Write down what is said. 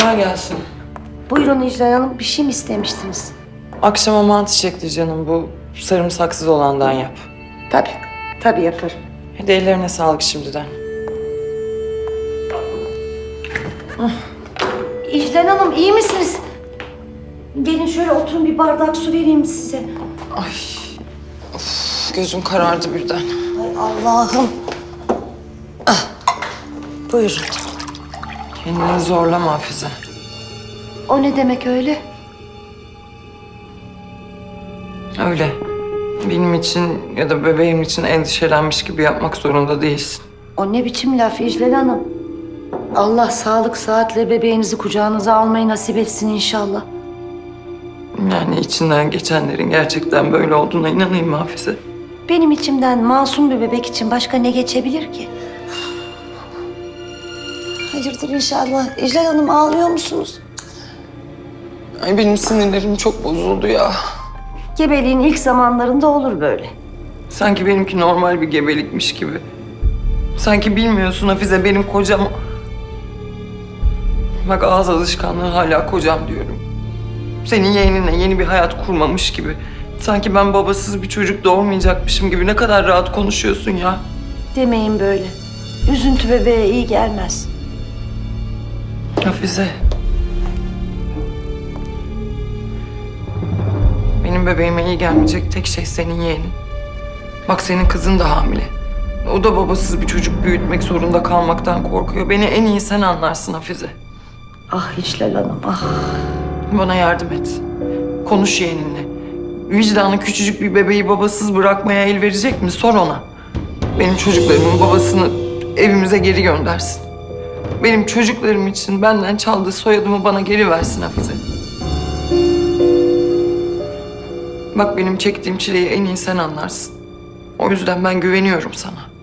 Kolay gelsin. Buyurun İclal Hanım bir şey mi istemiştiniz? Akşama mantı çekti canım bu sarımsaksız olandan yap. Tabii, tabii yaparım. Hadi ellerine sağlık şimdiden. İclal Hanım iyi misiniz? Gelin şöyle oturun bir bardak su vereyim size. Ay. Of, gözüm karardı birden. Ay Allah'ım. Ah, buyurun. Kendini zorlama Hafize. O ne demek öyle? Öyle. Benim için ya da bebeğim için endişelenmiş gibi yapmak zorunda değilsin. O ne biçim laf İclal Hanım? Allah sağlık saatle bebeğinizi kucağınıza almayı nasip etsin inşallah. Yani içinden geçenlerin gerçekten böyle olduğuna inanayım mı Hafize. Benim içimden masum bir bebek için başka ne geçebilir ki? Hayırdır inşallah. İclal Hanım ağlıyor musunuz? Ay benim sinirlerim çok bozuldu ya. Gebeliğin ilk zamanlarında olur böyle. Sanki benimki normal bir gebelikmiş gibi. Sanki bilmiyorsun Hafize benim kocam... Bak ağız alışkanlığı hala kocam diyorum. Senin yeğeninle yeni bir hayat kurmamış gibi. Sanki ben babasız bir çocuk doğurmayacakmışım gibi ne kadar rahat konuşuyorsun ya. Demeyin böyle. Üzüntü bebeğe iyi gelmez. Hafize. Benim bebeğime iyi gelmeyecek tek şey senin yeğenin. Bak senin kızın da hamile. O da babasız bir çocuk büyütmek zorunda kalmaktan korkuyor. Beni en iyi sen anlarsın Hafize. Ah İclal Hanım ah. Bana yardım et. Konuş yeğeninle. Vicdanı küçücük bir bebeği babasız bırakmaya el verecek mi? Sor ona. Benim çocuklarımın babasını evimize geri göndersin. Benim çocuklarım için benden çaldığı soyadımı bana geri versin Hafize. Bak benim çektiğim çileyi en iyi sen anlarsın. O yüzden ben güveniyorum sana.